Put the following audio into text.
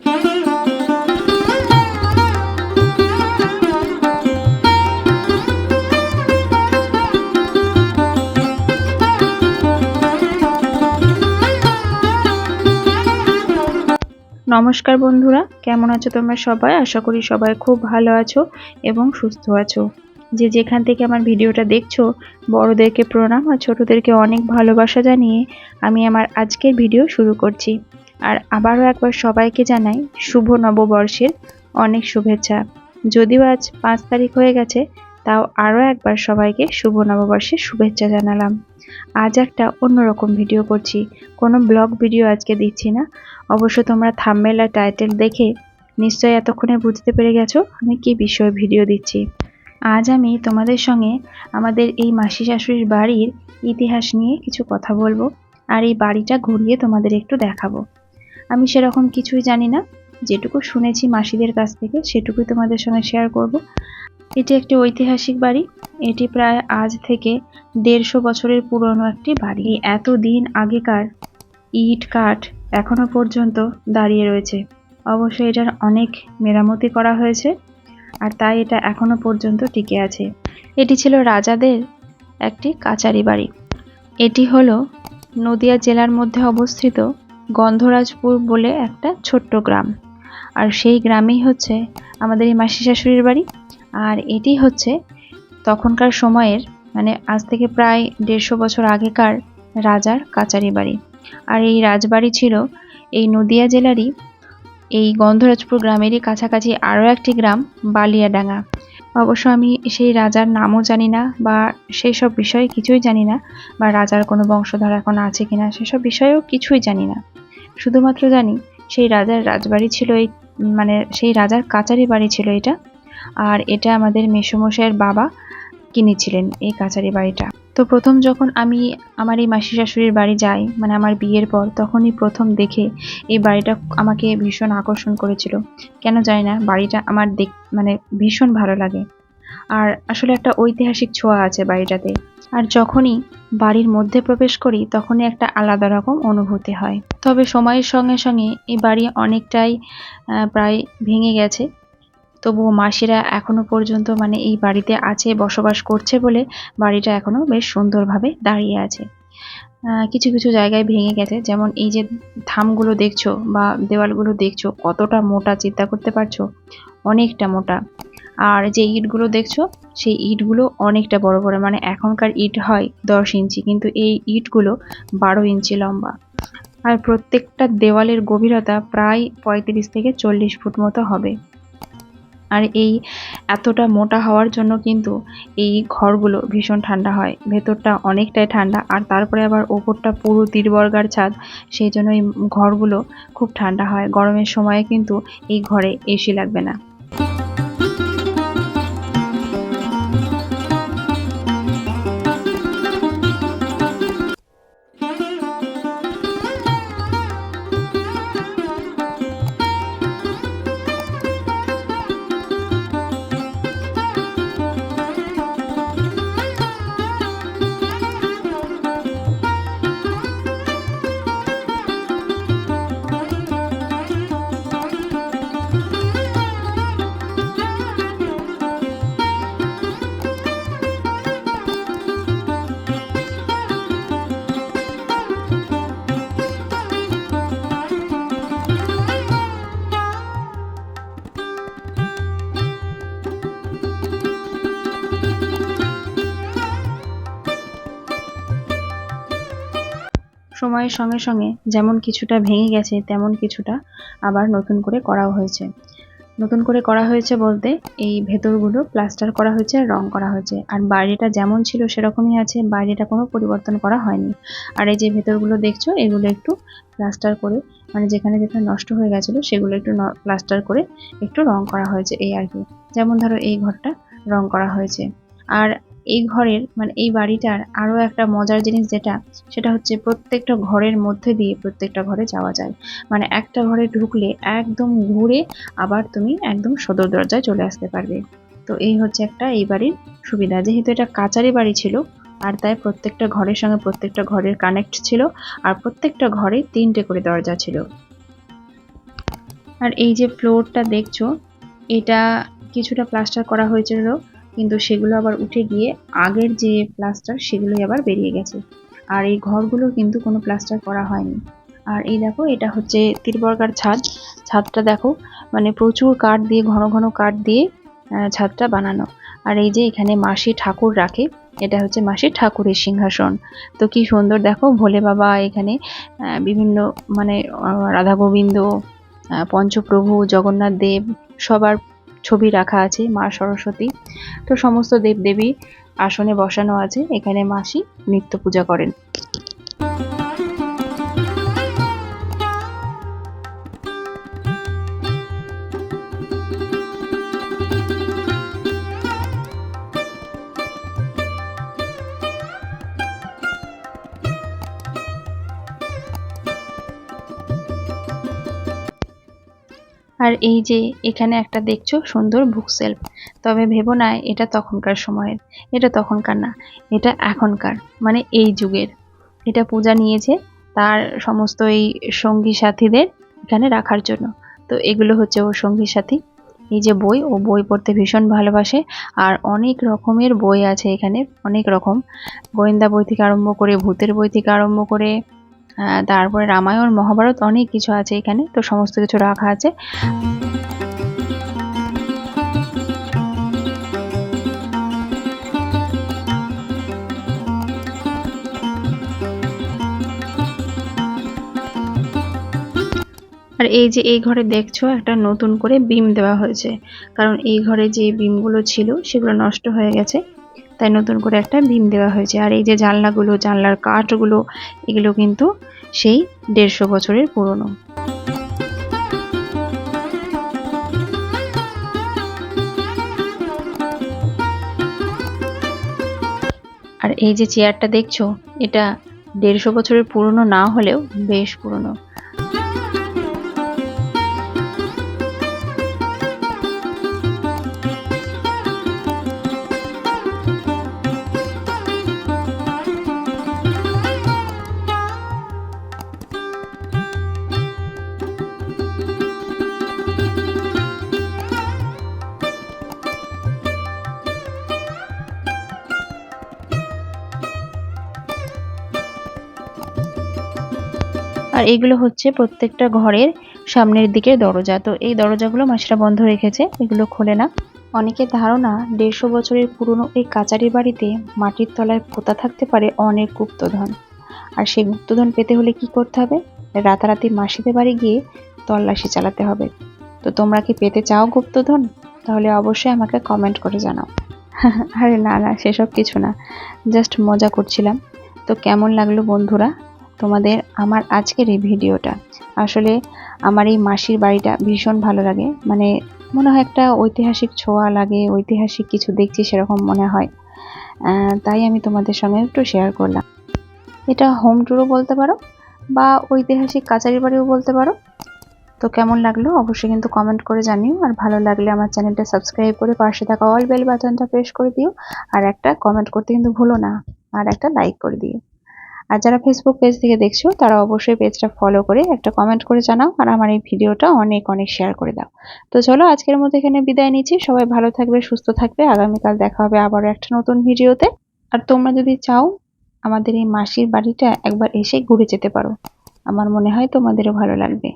নমস্কার বন্ধুরা, কেমন আছো তোমরা সবাই? আশা করি সবাই খুব ভালো আছো এবং সুস্থ আছো। যে যেখান থেকে আমার ভিডিওটা দেখছ, বড়দেরকে প্রণাম আর ছোটদেরকে অনেক ভালোবাসা জানিয়ে আমি আমার আজকের ভিডিও শুরু করছি। আর আবারও একবার সবাইকে জানাই শুভ নববর্ষের অনেক শুভেচ্ছা। যদিও আজ পাঁচ তারিখ হয়ে গেছে, তাও আরও একবার সবাইকে শুভ নববর্ষের শুভেচ্ছা জানালাম। আজ একটা অন্যরকম ভিডিও করছি। কোনো ব্লগ ভিডিও আজকে দিচ্ছি না। অবশ্য তোমরা থাম্বনেল আর টাইটেল দেখে নিশ্চয়ই এতক্ষণে বুঝতে পেরে গেছো আমি কি বিষয়ে ভিডিও দিচ্ছি। আজ আমি তোমাদের সঙ্গে আমাদের এই মাসি শাশুড়ির বাড়ির ইতিহাস নিয়ে কিছু কথা বলব আর এই বাড়িটা ঘুরিয়ে তোমাদের একটু দেখাবো। আমি সেরকম কিছুই জানি না। যেটুকু শুনেছি মাসিদের কাছ থেকে, সেটুকুই তোমাদের সঙ্গে শেয়ার করব। এটি একটি ঐতিহাসিক বাড়ি। এটি প্রায় আজ থেকে দেড়শো বছরের পুরনো একটি বাড়ি। এত দিন আগেকার ইট কাঠ এখনও পর্যন্ত দাঁড়িয়ে রয়েছে। অবশ্যই এটার অনেক মেরামতি করা হয়েছে, আর তাই এটা এখনও পর্যন্ত টিকে আছে। এটি ছিল রাজাদের একটি কাচারি বাড়ি। এটি হলো নদিয়া জেলার মধ্যে অবস্থিত গন্ধরাজপুর বলে একটা ছোট্ট গ্রাম। আর সেই গ্রামেই হচ্ছে আমাদের এই মাসি শাশুড়ির বাড়ি। আর এটি হচ্ছে তখনকার সময়ের মানে আজ থেকে প্রায় দেড়শো বছর আগেকার রাজার কাচারি বাড়ি। আর এই রাজবাড়ি ছিল এই নদিয়া জেলারই, এই গন্ধরাজপুর গ্রামেরই কাছাকাছি আরও একটি গ্রাম, বালিয়াডাঙ্গা। অবশ্য আমি সেই রাজার নামও জানি না বা সেই সব বিষয়ে কিছুই জানি না বা রাজার কোনো বংশধর এখন আছে কিনা সেসব বিষয়েও কিছুই জানি না। শুধুমাত্র জানি সেই রাজার রাজবাড়ি ছিল এই মানে সেই রাজার কাচারি বাড়ি ছিল এটা। আর এটা আমাদের মেসোমশাইয়ের বাবা কিনেছিলেন এই কাচারি বাড়িটা। তো প্রথম যখন আমি আমার এই মাসি শাশুড়ির বাড়ি যাই মানে আমার বিয়ের পর, তখনই প্রথম দেখে এই বাড়িটা আমাকে ভীষণ আকর্ষণ করেছিল। কেন জানি না, বাড়িটা আমার দেখ মানে ভীষণ ভালো লাগে। আর আসলে একটা ঐতিহাসিক ছোঁয়া আছে বাড়িটাতে। আর যখনই বাড়ির মধ্যে প্রবেশ করি, তখনই একটা আলাদা রকম অনুভূতি হয়। তবে সময়ের সঙ্গে সঙ্গে এই বাড়ি অনেকটাই প্রায় ভেঙে গেছে। তবুও মাসিরা এখনও পর্যন্ত মানে এই বাড়িতে আছে, বসবাস করছে বলে বাড়িটা এখনও বেশ সুন্দরভাবে দাঁড়িয়ে আছে। কিছু কিছু জায়গায় ভেঙে গেছে। যেমন এই যে থামগুলো দেখছ বা দেওয়ালগুলো দেখছ, কতটা মোটা চিন্তা করতে পারছ? অনেকটা মোটা। আর যে ইটগুলো দেখছ, সেই ইটগুলো অনেকটা বড় বড় মানে এখনকার ইট হয় দশ ইঞ্চি, কিন্তু এই ইটগুলো বারো ইঞ্চি লম্বা। আর প্রত্যেকটা দেওয়ালের গভীরতা প্রায় পঁয়ত্রিশ থেকে চল্লিশ ফুট মতো হবে। আর এই এতটা মোটা হওয়ার জন্য কিন্তু এই ঘরগুলো ভীষণ ঠান্ডা হয়। ভেতরটা অনেকটাই ঠান্ডা, আর তারপরে আবার ওপরটা পুরো তিরবর্গার ছাদ, সেই জন্য এই ঘরগুলো খুব ঠান্ডা হয়। গরমের সময়ে কিন্তু এই ঘরে এসি লাগবে না। সময়ের সঙ্গে সঙ্গে যেমন কিছুটা ভেঙে গেছে, তেমন কিছুটা আবার নতুন করে করাও হয়েছে। নতুন করে করা হয়েছে বলতে এই ভেতরগুলো প্লাস্টার করা হয়েছে আর রং করা হয়েছে। আর বাইরেটা যেমন ছিল সেরকমই আছে, বাইরেটা কোনো পরিবর্তন করা হয়নি। আর এই যে ভেতরগুলো দেখছ, এগুলো একটু প্লাস্টার করে মানে যেখানে যেখানে নষ্ট হয়ে গেছিল, সেগুলো একটু প্লাস্টার করে একটু রং করা হয়েছে, এই আর কি। যেমন ধরো এই ঘরটা রং করা হয়েছে। আর এই ঘরের মানে এই বাড়িটার আরও একটা মজার জিনিস যেটা, সেটা হচ্ছে প্রত্যেকটা ঘরের মধ্যে দিয়ে প্রত্যেকটা ঘরে যাওয়া যায়। মানে একটা ঘরে ঢুকলে একদম ঘুরে আবার তুমি একদম সদর দরজায় চলে আসতে পারবে। তো এই হচ্ছে একটা, এই বাড়ির সুবিধা। যেহেতু এটা কাচারি বাড়ি ছিল, আর তাই প্রত্যেকটা ঘরের সঙ্গে প্রত্যেকটা ঘরের কানেক্ট ছিল, আর প্রত্যেকটা ঘরে তিনটে করে দরজা ছিল। আর এই যে ফ্লোরটা দেখছ, এটা কিছুটা প্লাস্টার করা হয়েছিল। কিন্তু সেগুলো আবার উঠে গিয়ে আগের যে প্লাস্টার সেগুলোই আবার বেরিয়ে গেছে। আর এই ঘরগুলো কিন্তু কোনো প্লাস্টার করা হয়নি। আর এই দেখো, এটা হচ্ছে তিরবর্গার ছাদ। ছাদটা দেখো মানে প্রচুর কাঠ দিয়ে, ঘন ঘন কাঠ দিয়ে ছাদটা বানানো। আর এই যে এখানে মাসি ঠাকুর রাখে, এটা হচ্ছে মাসি ঠাকুরের সিংহাসন। তো কি সুন্দর দেখো, ভোলে বাবা এখানে বিভিন্ন মানে রাধা গোবিন্দ পঞ্চপ্রভু, জগন্নাথ দেব, সবার ছবি রাখা আছে মা সরস্বতী। তো সমস্ত দেবদেবী আসনে বসানো আছে। এখানে মাসি নিত্য পূজা করেন। আর এই যে এখানে একটা দেখছ সুন্দর বুক সেলফ তবে ভেবো না, এটা তখনকার সময়ের। এটা তখনকার না, এটা এখনকার মানে এই যুগের। এটা পূজা নিয়েছে তার সমস্ত এই সঙ্গী সাথীদের এখানে রাখার জন্য। তো এগুলো হচ্ছে ওর সঙ্গী সাথী। এই যে বই, ও বই পড়তে ভীষণ ভালোবাসে আর অনেক রকমের বই আছে এখানে, অনেক রকম। গোয়েন্দা বই থেকে আরম্ভ করে ভূতের বই থেকে আরম্ভ করে তারপরে রামায়ণ, মহাভারত অনেক কিছু আছে এখানে, তো সমস্ত কিছু রাখা আছে। আর এই যে এই ঘরে দেখছ, একটা নতুন করে বিম দেওয়া হয়েছে। কারণ এই ঘরে যে বিমগুলো ছিল, সেগুলো নষ্ট হয়ে গেছে। তাই নতুন করে একটা বিম দেওয়া হয়েছে। আর এই যে জানলাগুলো, জানলার কাঠগুলো, এগুলো কিন্তু সেই দেড়শো বছরের পুরনো। আর এই যে চেয়ারটা দেখছ, এটা দেড়শো বছরের পুরনো না হলেও বেশ পুরনো। আর এগুলো হচ্ছে প্রত্যেকটা ঘরের সামনের দিকের দরজা। তো এই দরজাগুলো মাসিরা বন্ধ রেখেছে, এগুলো খোলে না। অনেকের ধারণা দেড়শো বছরের পুরনো এই কাচারি বাড়িতে মাটির তলায় পোতা থাকতে পারে অনেক গুপ্তধন। আর সেই গুপ্তধন পেতে হলে কি করতে হবে? রাতারাতি মাসিদের বাড়ি গিয়ে তল্লাশি চালাতে হবে। তো তোমরা কি পেতে চাও গুপ্তধন? তাহলে অবশ্যই আমাকে কমেন্ট করে জানাও। আরে না না, সেসব কিছু না। জাস্ট মজা করছিলাম। তো কেমন লাগল বন্ধুরা? তোমাদের আমার আজকের এই ভিডিওটা। আসলে আমার এই মাসির বাড়িটা ভীষণ ভালো লাগে। মানে মনে হয় একটা ঐতিহাসিক ছোঁয়া লাগে, ঐতিহাসিক কিছু দেখছি সেরকম মনে হয়। তাই আমি তোমাদের সঙ্গে একটু শেয়ার করলাম। এটা হোম ট্যুরও বলতে পারো বা ঐতিহাসিক কাচারি বাড়িও বলতে পারো। তো কেমন লাগল অবশ্যই কিন্তু কমেন্ট করে জানিও। আর ভালো লাগলে আমার চ্যানেলটা সাবস্ক্রাইব করে পাশে থাকা অল বেল বাটনটা প্রেস করে দিও। আর একটা কমেন্ট করতে কিন্তু ভুলো না। আর একটা লাইক করে দিও। আর যারা ফেসবুক পেজ থেকে দেখছ, তারা অবশ্যই পেজটা ফলো করে একটা কমেন্ট করে জানাও আর আমার এই ভিডিওটা অনেক অনেক শেয়ার করে দাও। তো চলো আজকের মতো এখানে বিদায় নিচ্ছি। সবাই ভালো থাকবে, সুস্থ থাকবে। আগামীকাল দেখা হবে আবারও একটা নতুন ভিডিওতে। আর তোমরা যদি চাও আমাদের এই মাসির বাড়িটা একবার এসে ঘুরে যেতে পারো। আমার মনে হয় তোমাদেরও ভালো লাগবে।